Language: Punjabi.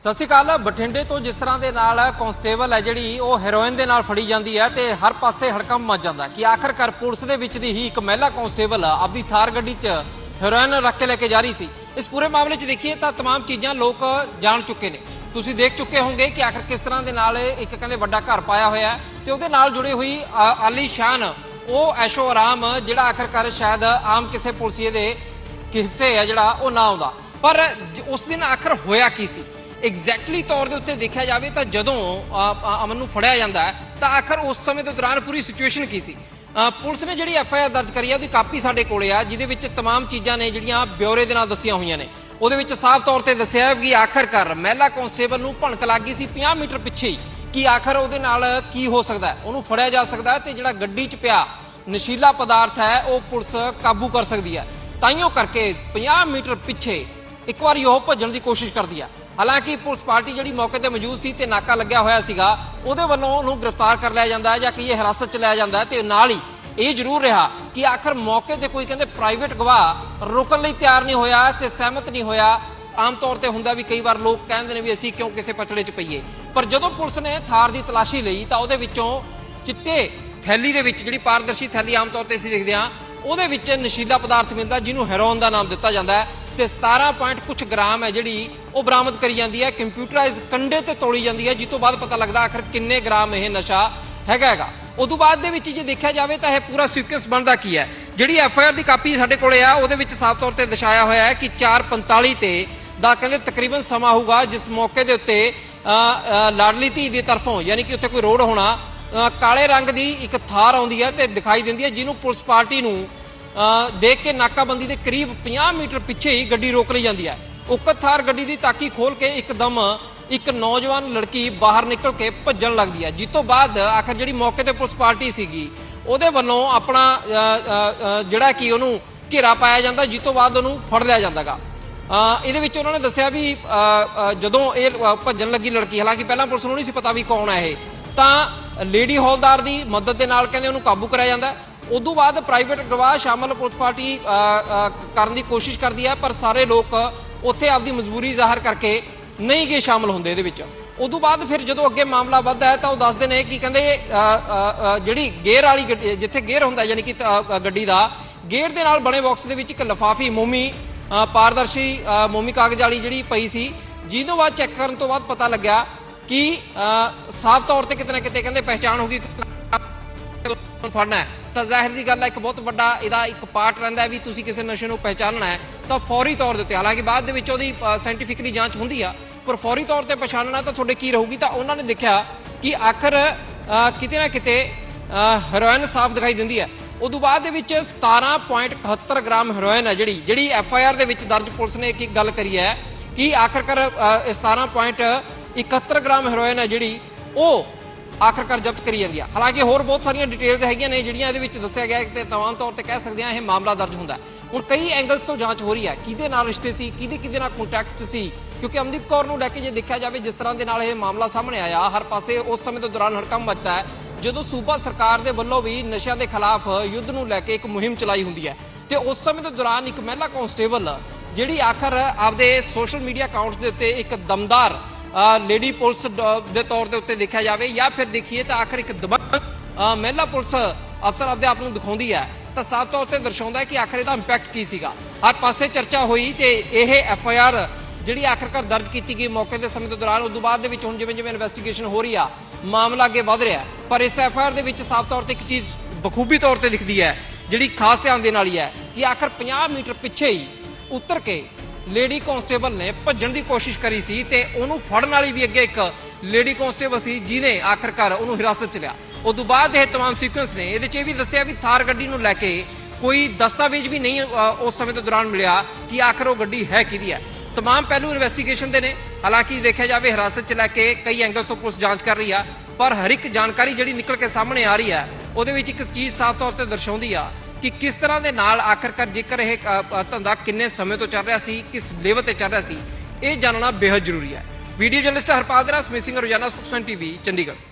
ਸਤਿ ਸ਼੍ਰੀ ਅਕਾਲ ਬਠਿੰਡੇ ਤੋਂ ਜਿਸ ਤਰ੍ਹਾਂ ਦੇ ਨਾਲ ਕਨਸਟੇਬਲ ਹੈ ਜਿਹੜੀ ਉਹ ਹੈਰੋਇਨ ਦੇ ਨਾਲ ਫੜੀ ਜਾਂਦੀ ਹੈ ਤੇ ਹਰ ਪਾਸੇ ਹੜਕੰਪ ਮਚ ਜਾਂਦਾ ਹੈ ਕਿ ਆਖਰਕਾਰ ਪੁਲਿਸ ਦੇ ਵਿੱਚ ਦੀ ਹੀ ਇੱਕ ਮਹਿਲਾ ਕਨਸਟੇਬਲ ਆਪਦੀ ਥਾਰ ਗੱਡੀ 'ਚ ਹੈਰੋਇਨ ਰੱਖ ਕੇ ਲੈ ਕੇ ਜਾ ਰਹੀ ਸੀ ਇਸ ਪੂਰੇ ਮਾਮਲੇ 'ਚ ਦੇਖੀਏ ਤਾਂ तमाम ਚੀਜ਼ਾਂ ਲੋਕ ਜਾਣ ਚੁੱਕੇ ਨੇ ਤੁਸੀਂ ਦੇਖ ਚੁੱਕੇ ਹੋਵੋਗੇ ਕਿ ਆਖਰ ਕਿਸ ਤਰ੍ਹਾਂ ਦੇ ਨਾਲ ਇੱਕ ਕਹਿੰਦੇ ਵੱਡਾ ਘਰ ਪਾਇਆ ਹੋਇਆ ਹੈ ਤੇ ਉਹਦੇ ਨਾਲ ਜੁੜੀ ਹੋਈ ਆ- ਆਲੀਸ਼ਾਨ ਉਹ ਐਸ਼ੋ ਆਰਾਮ ਜਿਹੜਾ ਆਖਰਕਾਰ ਸ਼ਾਇਦ ਆਮ ਕਿਸੇ ਪੁਲਸੀਏ ਦੇ ਹਿੱਸੇ ਹੈ ਜਿਹੜਾ ਉਹ ਨਾ ਆਉਂਦਾ ਪਰ ਜ- ਉਸ ਦਿਨ ਆਖਰ ਹੋਇਆ ਕੀ ਸੀ ਐਗਜ਼ੈਕਟਲੀ ਤੌਰ ਦੇ ਉੱਤੇ ਦੇਖਿਆ ਜਾਵੇ ਤਾਂ ਜਦੋਂ ਅ, ਅ, ਅਮਨ ਨੂੰ ਫੜਿਆ ਜਾਂਦਾ ਹੈ ਤਾਂ ਆਖਰ ਉਸ ਸਮੇਂ ਦੇ ਦੌਰਾਨ ਪੂਰੀ ਸਿਚੁਏਸ਼ਨ ਕੀ ਸੀ ਅ, ਪੁਲਿਸ ਨੇ ਜਿਹੜੀ ਐਫ ਆਈ ਆਰ ਦਰਜ ਕਰੀ ਹੈ ਉਹਦੀ ਕਾਪੀ ਸਾਡੇ ਕੋਲੇ ਆ ਜਿਹਦੇ ਵਿੱਚ तमाम ਚੀਜ਼ਾਂ ਨੇ ਜਿਹੜੀਆਂ ਬਿਊਰੇ ਦੇ ਨਾਲ ਦੱਸੀਆਂ ਹੋਈਆਂ ਨੇ ਉਹਦੇ ਵਿੱਚ ਸਾਫ਼ ਤੌਰ ਤੇ ਦੱਸਿਆ ਹੈ ਕਿ ਆਖਰਕਾਰ ਮਹਿਲਾ ਕਨਸਟੇਬਲ ਨੂੰ ਭਣਕ ਲੱਗ ਗਈ ਸੀ 50 ਮੀਟਰ ਪਿੱਛੇ ਹੀ ਕਿ ਆਖਰ ਉਹਦੇ ਨਾਲ ਕੀ ਹੋ ਸਕਦਾ ਹੈ ਉਹਨੂੰ ਫੜਿਆ ਜਾ ਸਕਦਾ ਹੈ ਤੇ ਜਿਹੜਾ ਗੱਡੀ 'ਚ ਪਿਆ ਨਸ਼ੀਲਾ ਪਦਾਰਥ ਹੈ ਉਹ ਪੁਲਿਸ ਕਾਬੂ ਕਰ ਸਕਦੀ ਹੈ ਤਾਈਓ ਕਰਕੇ 50 ਮੀਟਰ ਪਿੱਛੇ ਇੱਕ ਵਾਰੀ ਉਹ ਭੱਜਣ ਦੀ ਕੋਸ਼ਿਸ਼ ਕਰਦੀ ਹੈ ਹਾਲਾਂਕਿ ਪੁਲਿਸ ਪਾਰਟੀ ਜਿਹੜੀ ਮੌਕੇ ਤੇ ਮੌਜੂਦ ਸੀ ਤੇ ਨਾਕਾ ਲੱਗਿਆ ਹੋਇਆ ਸੀਗਾ, ਉਹਦੇ ਵੱਲੋਂ ਉਹਨੂੰ ਗ੍ਰਿਫਤਾਰ ਕਰ ਲਿਆ ਜਾਂਦਾ ਹੈ ਜਾਂ ਕਿ ਇਹ ਹਿਰਾਸਤ ਚ ਲਿਆ ਜਾਂਦਾ ਹੈ ਤੇ ਨਾਲ ਹੀ ਇਹ ਜ਼ਰੂਰ ਰਿਹਾ ਕਿ ਆਖਰ ਮੌਕੇ ਤੇ ਕੋਈ ਕਹਿੰਦੇ ਪ੍ਰਾਈਵੇਟ ਗਵਾਹ ਰੁਕਣ ਲਈ ਤਿਆਰ ਨਹੀਂ ਹੋਇਆ ਤੇ ਸਹਿਮਤ ਨਹੀਂ ਹੋਇਆ। ਆਮ ਤੌਰ ਤੇ ਹੁੰਦਾ ਵੀ ਕਈ ਵਾਰ ਲੋਕ ਕਹਿੰਦੇ ਨੇ ਵੀ ਅਸੀਂ ਕਿਉਂ ਕਿਸੇ ਪਚੜੇ 'ਚ ਪਈਏ। ਪਰ ਜਦੋਂ ਪੁਲਿਸ ਨੇ ਥਾਰ ਦੀ ਤਲਾਸ਼ੀ ਲਈ ਤਾਂ ਉਹਦੇ ਵਿੱਚੋਂ ਚਿੱਟੇ ਥੈਲੀ ਦੇ ਵਿੱਚ ਜਿਹੜੀ ਪਾਰਦਰਸ਼ੀ ਥੈਲੀ ਆਮ ਤੌਰ ਤੇ ਅਸੀਂ ਦੇਖਦੇ ਹਾਂ, ਉਹਦੇ ਵਿੱਚ ਨਸ਼ੀਲਾ ਪਦਾਰਥ ਮਿਲਦਾ ਜਿਹਨੂੰ ਹੈਰੋਨ ਦਾ ਨਾਮ ਦਿੱਤਾ ਜਾਂਦਾ ਹੈ। ਤੇ 17 ਪੁਆਇੰਟ ਕੁਝ ਗ੍ਰਾਮ ਹੈ ਜਿਹੜੀ ਉਹ ਬਰਾਮਦ ਕਰੀ ਜਾਂਦੀ ਹੈ। ਕੰਪਿਊਟਰਾਈਜ਼ ਕੰਡੇ ਤੇ ਤੋੜੀ ਜਾਂਦੀ ਹੈ। ਜਿਸ ਤੋਂ ਬਾਅਦ ਪਤਾ ਲੱਗਦਾ ਆਖਰ ਕਿੰਨੇ ਗ੍ਰਾਮ ਇਹ ਨਸ਼ਾ ਹੈਗਾ ਹੈਗਾ। ਉਦੋਂ ਬਾਅਦ ਦੇ ਵਿੱਚ ਜੇ ਦੇਖਿਆ ਜਾਵੇ ਤਾਂ ਇਹ ਪੂਰਾ ਸੀਕੁਐਂਸ ਬਣਦਾ ਕੀ ਹੈ? ਜਿਹੜੀ ਐਫ ਆਈ ਆਰ ਦੀ ਕਾਪੀ ਸਾਡੇ ਕੋਲੇ ਆ, ਉਹਦੇ ਵਿੱਚ ਸਾਫ਼ ਤੌਰ ਤੇ ਦਰਸਾਇਆ ਹੋਇਆ ਹੈ ਕਿ 4:45 ਤੇ ਦਾ ਕਹਿੰਦੇ ਤਕਰੀਬਨ ਸਮਾਂ ਹੋਊਗਾ, ਜਿਸ ਮੌਕੇ ਦੇ ਉੱਤੇ ਲਾਡਲੀ ਧੀ ਦੀ ਤਰਫੋਂ, ਯਾਨੀ ਕਿ ਉੱਥੇ ਕੋਈ ਰੋਡ ਹੋਣਾ ਕਾਲੇ ਰੰਗ ਦੀ ਇੱਕ ਥਾਰ ਆਉਂਦੀ ਹੈ ਤੇ ਦਿਖਾਈ ਦਿੰਦੀ ਹੈ, ਜਿਹਨੂੰ ਪੁਲਿਸ ਪਾਰਟੀ ਨੂੰ ਦੇਖ ਕੇ ਨਾਕਾਬੰਦੀ ਦੇ ਕਰੀਬ 50 ਮੀਟਰ ਪਿੱਛੇ ਹੀ ਗੱਡੀ ਰੋਕ ਲਈ ਜਾਂਦੀ ਹੈ। ਉਕਤ ਥਾਰ ਗੱਡੀ ਦੀ ਤਾਕੀ ਖੋਲ ਕੇ ਇੱਕਦਮ ਇੱਕ ਨੌਜਵਾਨ ਲੜਕੀ ਬਾਹਰ ਨਿਕਲ ਕੇ ਭੱਜਣ ਲੱਗਦੀ ਹੈ। ਜਿਸ ਤੋਂ ਬਾਅਦ ਆਖਰ ਜਿਹੜੀ ਮੌਕੇ ਤੇ ਪੁਲਿਸ ਪਾਰਟੀ ਸੀਗੀ ਉਹਦੇ ਵੱਲੋਂ ਆਪਣਾ ਜਿਹੜਾ ਕਿ ਉਹਨੂੰ ਘੇਰਾ ਪਾਇਆ ਜਾਂਦਾ ਜਿਸ ਤੋਂ ਬਾਅਦ ਉਹਨੂੰ ਫੜ ਲਿਆ ਜਾਂਦਾਗਾ। ਅ, ਇਹਦੇ ਵਿੱਚ ਉਹਨਾਂ ਨੇ ਦੱਸਿਆ ਵੀ ਜਦੋਂ ਇਹ ਭੱਜਣ ਲੱਗੀ ਲੜਕੀ ਹਾਲਾਂਕਿ ਪਹਿਲਾਂ ਪੁਲਿਸ ਨੂੰ ਨਹੀਂ ਸੀ ਪਤਾ ਵੀ ਕੌਣ ਹੈ ਇਹ ਤਾਂ ਲੇਡੀ ਹੌਲਦਾਰ ਦੀ ਮਦਦ ਦੇ ਨਾਲ ਕਹਿੰਦੇ ਉਹਨੂੰ ਕਾਬੂ ਕਰਾਇਆ ਜਾਂਦਾ ਉਦੋਂ ਬਾਅਦ ਪ੍ਰਾਈਵੇਟ ਗਵਾਹ ਸ਼ਾਮਲ ਪੁਲਿਸ ਪਾਰਟੀ ਕਰਨ ਦੀ ਕੋਸ਼ਿਸ਼ ਕਰਦੀ ਹੈ, ਪਰ ਸਾਰੇ ਲੋਕ ਉੱਥੇ ਆਪਦੀ ਮਜਬੂਰੀ ਜ਼ਾਹਰ ਕਰਕੇ ਨਹੀਂ ਗਏ ਸ਼ਾਮਲ ਹੁੰਦੇ ਇਹਦੇ ਵਿੱਚ। ਉਦੋਂ ਬਾਅਦ ਫਿਰ ਜਦੋਂ ਅੱਗੇ ਮਾਮਲਾ ਵੱਧਦਾ ਹੈ, ਤਾਂ ਉਹ ਦੱਸਦੇ ਨੇ ਕਿ ਕਹਿੰਦੇ ਜਿਹੜੀ ਗੇਅਰ ਵਾਲੀ ਗੱਡੀ, ਜਿੱਥੇ ਗੇਅਰ ਹੁੰਦਾ, ਯਾਨੀ ਕਿ ਗੱਡੀ ਦਾ, ਗੇਅਰ ਦੇ ਨਾਲ ਬਣੇ ਬਾਕਸ ਦੇ ਵਿੱਚ ਇੱਕ ਲਫਾਫੀ ਮੋਮੀ ਪਾਰਦਰਸ਼ੀ ਮੋਮੀ ਕਾਗਜ਼ ਵਾਲੀ ਜਿਹੜੀ ਪਈ ਸੀ, ਜਿਹਨੂੰ ਬਾਅਦ ਚੈੱਕ ਕਰਨ ਤੋਂ ਬਾਅਦ ਪਤਾ ਲੱਗਿਆ ਕਿ ਸਾਫ਼ ਤੌਰ ਤੇ ਕਿਤੇ ਨਾ ਕਿਤੇ ਕਹਿੰਦੇ ਪਹਿਚਾਣ ਹੋ ਗਈ ਫੜਨਾ ਹੈ। ਤਾਂ ਜ਼ਾਹਿਰ ਜੀ ਗੱਲ ਹੈ ਇੱਕ ਬਹੁਤ ਵੱਡਾ ਇਹਦਾ ਇੱਕ ਪਾਰਟ ਰਹਿੰਦਾ ਵੀ ਤੁਸੀਂ ਕਿਸੇ ਨਸ਼ੇ ਨੂੰ ਪਹਿਚਾਨਣਾ ਹੈ ਤਾਂ ਫੌਰੀ ਤੌਰ ਦੇ ਉੱਤੇ ਹਾਲਾਂਕਿ ਬਾਅਦ ਦੇ ਵਿੱਚ ਉਹਦੀ ਸਾਇੰਟੀਫਿਕਲੀ ਜਾਂਚ ਹੁੰਦੀ ਆ ਪਰ ਫੌਰੀ ਤੌਰ ਤੇ ਪਛਾਣਨਾ ਤਾਂ ਤੁਹਾਡੇ ਕੀ ਰਹੂਗੀ ਤਾਂ ਉਹਨਾਂ ਨੇ ਦੇਖਿਆ ਕਿ ਆਖਰ ਕਿਤੇ ਨਾ ਕਿਤੇ ਹੈਰੋਇਨ ਸਾਫ਼ ਦਿਖਾਈ ਦਿੰਦੀ ਹੈ। ਉਦੋਂ ਬਾਅਦ ਦੇ ਵਿੱਚ 17.71 ਗ੍ਰਾਮ ਹੈਰੋਇਨ ਹੈ ਜਿਹੜੀ ਜਿਹੜੀ ਐਫ ਆਈ ਆਰ ਦੇ ਵਿੱਚ ਦਰਜ ਪੁਲਿਸ ਨੇ ਇੱਕ ਇੱਕ ਗੱਲ ਕਰੀ ਹੈ ਕਿ ਆਖਰਕਾਰ ਅ, ਇਹ 17.71 ਗ੍ਰਾਮ ਹੈਰੋਇਨ ਹੈ ਜਿਹੜੀ ਉਹ ਆਖਰਕਾਰ ਜ਼ਬਤ ਕਰੀ ਜਾਂਦੀ ਆ। ਹਾਲਾਂਕਿ ਹੋਰ ਬਹੁਤ ਸਾਰੀਆਂ ਡਿਟੇਲਸ ਹੈਗੀਆਂ ਨੇ, ਜਿਹੜੀਆਂ ਇਹਦੇ ਵਿੱਚ ਦੱਸਿਆ ਗਿਆ ਹੈ ਤੇ ਤਮਾਮ ਤੌਰ ਤੇ ਕਹਿ ਸਕਦੇ ਆ ਇਹ ਮਾਮਲਾ ਦਰਜ ਹੁੰਦਾ ਹੁਣ ਕਈ ਐਂਗਲਸ ਤੋਂ ਜਾਂਚ ਹੋ ਰਹੀ ਹੈ, ਕਿਹਦੇ ਨਾਲ ਰਿਸ਼ਤੇ ਸੀ, ਕਿਹਦੇ ਕਿਹਦੇ ਨਾਲ ਕੰਟੈਕਟ ਸੀ? ਕਿਉਂਕਿ ਅਮਨਦੀਪ ਕੌਰ ਨੂੰ ਲੈ ਕੇ ਜੇ ਦੇਖਿਆ ਜਾਵੇ, ਜਿਸ ਤਰ੍ਹਾਂ ਦੇ ਨਾਲ ਇਹ ਮਾਮਲਾ ਸਾਹਮਣੇ ਆਇਆ, ਹਰ ਪਾਸੇ ਉਸ ਸਮੇਂ ਦੇ ਦੌਰਾਨ ਹੜਕੰਪ ਮਚਦਾ ਹੈ, ਜਦੋਂ ਸੂਬਾ ਸਰਕਾਰ ਦੇ ਵੱਲੋਂ ਵੀ ਨਸ਼ਿਆਂ ਦੇ ਖਿਲਾਫ ਯੁੱਧ ਨੂੰ ਲੈ ਕੇ ਇੱਕ ਮੁਹਿੰਮ ਚਲਾਈ ਹੁੰਦੀ ਹੈ। ਤੇ ਉਸ ਸਮੇਂ ਦੇ ਦੌਰਾਨ ਇੱਕ ਮਹਿਲਾ ਕਾਂਸਟੇਬਲ ਜਿਹੜੀ ਆਖਰ ਆਪਦੇ ਸੋਸ਼ਲ ਮੀਡੀਆ ਅਕਾਊਂਟਸ ਦੇ ਉੱਤੇ ਇੱਕ ਦਮਦਾਰ ਲੇਡੀ ਪੁਲਿਸ ਦੇ ਤੌਰ ਦੇ ਉੱਤੇ ਦੇਖਿਆ ਜਾਵੇ ਜਾਂ ਫਿਰ ਦੇਖੀਏ ਤਾਂ ਆਖਰ ਇੱਕ ਦਬੰਗ ਮਹਿਲਾ ਪੁਲਿਸ ਅਫਸਰ ਆਪਦੇ ਆਪ ਨੂੰ ਦਿਖਾਉਂਦੀ ਹੈ। ਤਾਂ ਸਾਫ਼ ਤੌਰ ਤੇ ਦਰਸਾਉਂਦਾ ਹੈ ਕਿ ਆਖਰ ਇਹਦਾ ਇੰਪੈਕਟ ਕੀ ਸੀਗਾ। ਹਰ ਪਾਸੇ ਚਰਚਾ ਹੋਈ ਤੇ ਇਹ ਐਫ ਆਈ ਆਰ ਜਿਹੜੀ ਆਖਰਕਾਰ ਦਰਜ ਕੀਤੀ ਗਈ ਮੌਕੇ ਦੇ ਸਮੇਂ ਦੇ ਦੌਰਾਨ, ਉਦੋਂ ਬਾਅਦ ਦੇ ਵਿੱਚ ਹੁਣ ਜਿਵੇਂ ਜਿਵੇਂ ਇਨਵੈਸਟੀਗੇਸ਼ਨ ਹੋ ਰਹੀ ਆ, ਮਾਮਲਾ ਅੱਗੇ ਵਧ ਰਿਹਾ। ਪਰ ਇਸ ਐਫ ਆਈ ਆਰ ਦੇ ਵਿੱਚ ਸਾਫ਼ ਤੌਰ ਤੇ ਇੱਕ ਚੀਜ਼ ਬਖੂਬੀ ਤੌਰ ਤੇ ਦਿਖਦੀ ਹੈ, ਜਿਹੜੀ ਖਾਸ ਧਿਆਨ ਦੇਣ ਵਾਲੀ ਹੈ ਕਿ ਆਖਰ 50 ਮੀਟਰ ਪਿੱਛੇ ਹੀ ਉਤਰ ਕੇ ਲੇਡੀ ਕਾਂਸਟੇਬਲ ਨੇ ਭੱਜਣ ਦੀ ਕੋਸ਼ਿਸ਼ ਕਰੀ ਸੀ ਤੇ ਉਹਨੂੰ ਫੜਨ ਵਾਲੀ ਵੀ ਅੱਗੇ ਇੱਕ ਲੇਡੀ ਕਾਂਸਟੇਬਲ ਸੀ ਜਿਹਨੇ ਆਖਰਕਾਰ ਉਹਨੂੰ ਹਿਰਾਸਤ ਚ ਲਿਆ ਉਦੋਂ ਬਾਅਦ ਇਹ तमाम ਸੀਕੁਐਂਸ ਨੇ ਇਹਦੇ ਚ ਇਹ ਵੀ ਦੱਸਿਆ ਵੀ ਥਾਰ ਗੱਡੀ ਨੂੰ ਲੈ ਕੇ ਕੋਈ ਦਸਤਾਵੇਜ਼ ਵੀ ਨਹੀਂ ਅ, ਉਸ ਸਮੇਂ ਦੇ ਦੌਰਾਨ ਮਿਲਿਆ ਕਿ ਆਖਰ ਉਹ ਗੱਡੀ ਹੈ ਕਿਹਦੀ ਹੈ तमाम ਪਹਿਲੂ ਇਨਵੈਸਟੀਗੇਸ਼ਨ ਦੇ ਨੇ ਹਾਲਾਂਕਿ ਦੇਖਿਆ ਜਾਵੇ ਹਿਰਾਸਤ ਚ ਲੈ ਕੇ ਕਈ ਐਂਗਲ ਤੋਂ ਪੁਲਿਸ ਜਾਂਚ ਕਰ ਰਹੀ ਆ ਪਰ ਹਰ ਇੱਕ ਜਾਣਕਾਰੀ ਜਿਹੜੀ ਨਿਕਲ ਕੇ ਸਾਹਮਣੇ ਆ ਰਹੀ ਹੈ ਉਹਦੇ ਵਿੱਚ ਇੱਕ ਚੀਜ਼ ਸਾਫ਼ ਤੌਰ ਤੇ ਦਰਸਾਉਂਦੀ ਆ ਕਿ ਕਿਸ ਤਰ੍ਹਾਂ ਦੇ ਨਾਲ ਆਖਰਕਾਰ ਜੇਕਰ ਇਹ ਧੰਦਾ ਕਿੰਨੇ ਸਮੇਂ ਤੋਂ ਚੱਲ ਰਿਹਾ ਸੀ, ਕਿਸ ਲੈਵਲ ਤੇ ਚੱਲ ਰਿਹਾ ਸੀ, ਇਹ ਜਾਣਨਾ ਬੇहद ਜ਼ਰੂਰੀ ਹੈ। ਵੀਡੀਓ ਜਰਨਲਿਸਟ ਹਰਪਾਲ ਦੇ ਨਾਲ ਸਮਿਸਿੰਗ ਰੋਜ਼ਾਨਾ ਸਪੋਕਸਮੈਨ ਟੀਵੀ, ਚੰਡੀਗੜ੍ਹ।